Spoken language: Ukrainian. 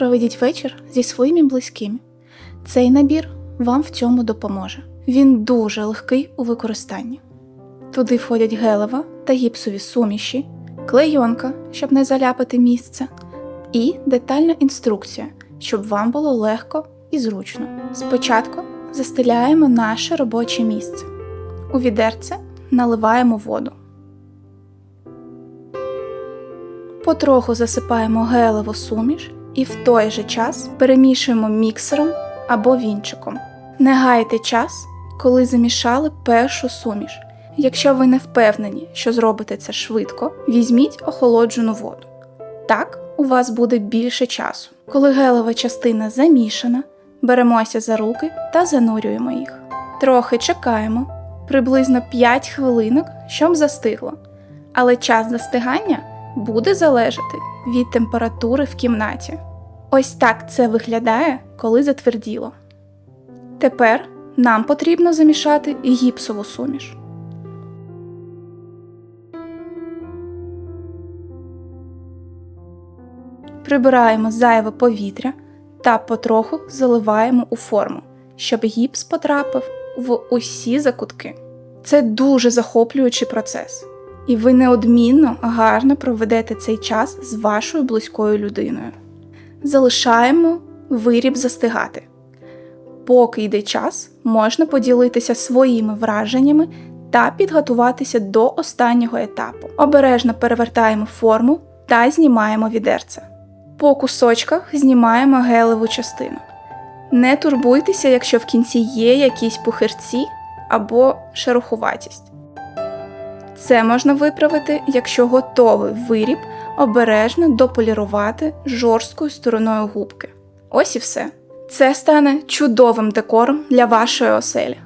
проведіть вечір зі своїми близькими. Цей набір вам в цьому допоможе. Він дуже легкий у використанні. Туди входять гелева та гіпсові суміші, клейонка, щоб не заляпати місце, і детальна інструкція, щоб вам було легко і зручно. Спочатку застеляємо наше робоче місце. У відерце наливаємо воду. Потроху засипаємо гелеву суміш і в той же час перемішуємо міксером або вінчиком. Не гайте час, коли замішали першу суміш. Якщо ви не впевнені, що зробите це швидко, візьміть охолоджену воду. Так у вас буде більше часу. Коли гелева частина замішана, беремося за руки та занурюємо їх. Трохи чекаємо, приблизно 5 хвилинок, щоб застигло. Але час застигання буде залежати від температури в кімнаті. Ось так це виглядає, коли затверділо. Тепер нам потрібно замішати гіпсову суміш. Прибираємо зайве повітря та потроху заливаємо у форму, щоб гіпс потрапив в усі закутки. Це дуже захоплюючий процес, і ви неодмінно гарно проведете цей час з вашою близькою людиною. Залишаємо виріб застигати. Поки йде час, можна поділитися своїми враженнями та підготуватися до останнього етапу. Обережно перевертаємо форму та знімаємо відерце. По кусочках знімаємо гелеву частину. Не турбуйтеся, якщо в кінці є якісь пухирці або шерохуватість. Це можна виправити, якщо готовий виріб обережно дополірувати жорсткою стороною губки. Ось і все. Це стане чудовим декором для вашої оселі.